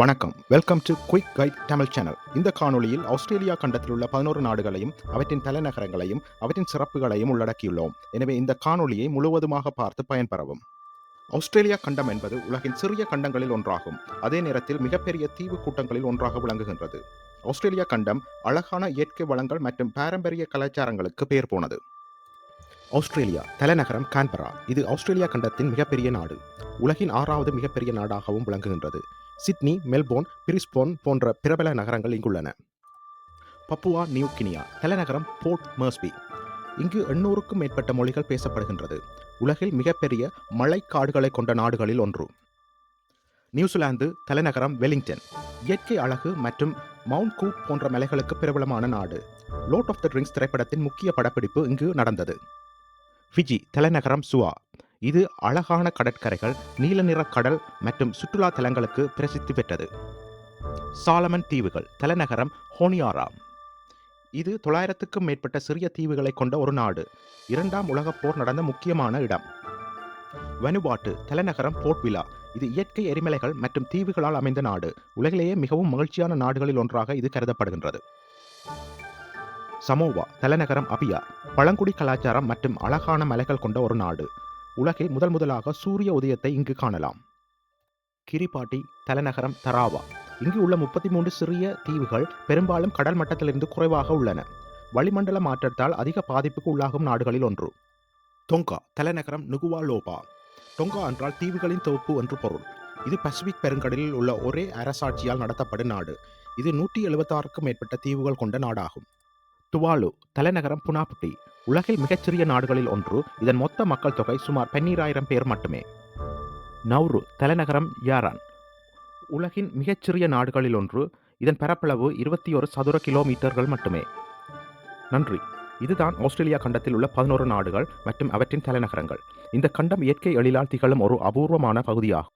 வணக்கம். Welcome to quick guide Tamil channel இந்த காணொளியில் ஆஸ்திரேலியா கண்டத்தில் உள்ள பதினோரு நாடுகளையும் அவற்றின் தலைநகரங்களையும் அவற்றின் சிறப்புகளையும் உள்ளடக்கியுள்ளோம். எனவே இந்த காணொளியை முழுவதுமாக பார்த்து பயன்பெறவும். ஆஸ்திரேலியா கண்டம் என்பது உலகின் சிறிய கண்டங்களில் ஒன்றாகும். அதே நேரத்தில் மிகப்பெரிய தீவு கூட்டங்களில் ஒன்றாக விளங்குகின்றது. ஆஸ்திரேலியா கண்டம் அழகான இயற்கை வளங்கள் மற்றும் பாரம்பரிய கலாச்சாரங்களுக்கு பெயர் போனது. ஆஸ்திரேலியா தலைநகரம் கான்பரா இது ஆஸ்திரேலியா கண்டத்தின் மிகப்பெரிய நாடு. உலகின் ஆறாவது மிகப்பெரிய நாடாகவும் விளங்குகின்றது. சிட்னி மெல்போர்ன் பிரிஸ்போன் போன்ற பிரபல நகரங்கள் இங்குள்ளன. பப்புவா நியூ கினியா தலைநகரம் போர்ட் மர்ஸ்பி. இங்கு எண்ணூறுக்கும் மேற்பட்ட மொழிகள் பேசப்படுகின்றது. உலகில் மிகப்பெரிய மழைக்காடுகளை கொண்ட நாடுகளில் ஒன்று. நியூசிலாந்து தலைநகரம் வெலிங்டன். இயற்கை அழகு மற்றும் மவுண்ட் கூப் போன்ற மலைகளுக்கு பிரபலமான நாடு. லோட் ஆஃப் த ட்ரிங்க்ஸ் திரைப்படத்தின் முக்கிய படப்பிடிப்பு இங்கு நடந்தது. ஃபிஜி தலைநகரம் சுவா. இது அழகான கடற்கரைகள் நீல நிற கடல் மற்றும் சுற்றுலா தலங்களுக்கு பிரசித்தி பெற்றது. சாலமன் தீவுகள் தலைநகரம் ஹோனியாரா இது தொள்ளாயிரத்துக்கும் மேற்பட்ட சிறிய தீவுகளை கொண்ட ஒரு நாடு. இரண்டாம் உலகப் போர் நடந்த முக்கியமான இடம். வனுபாட்டு தலைநகரம் போர்ட்விலா இது இயற்கை எரிமலைகள் மற்றும் தீவுகளால் அமைந்த நாடு. உலகிலேயே மிகவும் மகிழ்ச்சியான நாடுகளில் ஒன்றாக இது கருதப்படுகின்றது. சமோவா தலைநகரம் அபியா. பழங்குடி கலாச்சாரம் மற்றும் அழகான மலைகள் கொண்ட ஒரு நாடு. உலகில் முதல் முதலாக சூரிய உதயத்தை இங்கு காணலாம். கிரிபாட்டி தலைநகரம் தராவா. இங்கு உள்ள முப்பத்தி மூன்று சிறிய தீவுகள் பெரும்பாலும் கடல் மட்டத்திலிருந்து குறைவாக உள்ளன. வளிமண்டல மாற்றத்தால் அதிக பாதிப்புக்கு உள்ளாகும் நாடுகளில் ஒன்று. தொங்கா தலைநகரம் நுகுவா லோபா டொங்கா என்றால் தீவுகளின் தொகுப்பு என்று பொருள். இது பசிபிக் பெருங்கடலில் உள்ள ஒரே அரசாட்சியால் நடத்தப்படும் நாடு. இது நூற்றி எழுபத்தாறுக்கும் மேற்பட்ட தீவுகள் கொண்ட நாடாகும். துவாலு தலைநகரம் புனாபுட்டி. உலகில் மிகச்சிறிய நாடுகளில் ஒன்று. இதன் மொத்த மக்கள் தொகை சுமார் பன்னீராயிரம் பேர் மட்டுமே. நௌரு தலைநகரம் யாரான்? உலகின் மிகச்சிறிய நாடுகளில் ஒன்று. இதன் பரப்பளவு இருபத்தி ஒரு சதுர கிலோமீட்டர்கள் மட்டுமே. நன்றி. இதுதான் ஆஸ்திரேலியா கண்டத்தில் உள்ள பதினோரு நாடுகள் மற்றும் அவற்றின் தலைநகரங்கள். இந்த கண்டம் இயற்கை எழிலால் திகழும் ஒரு அபூர்வமான பகுதியாகும்.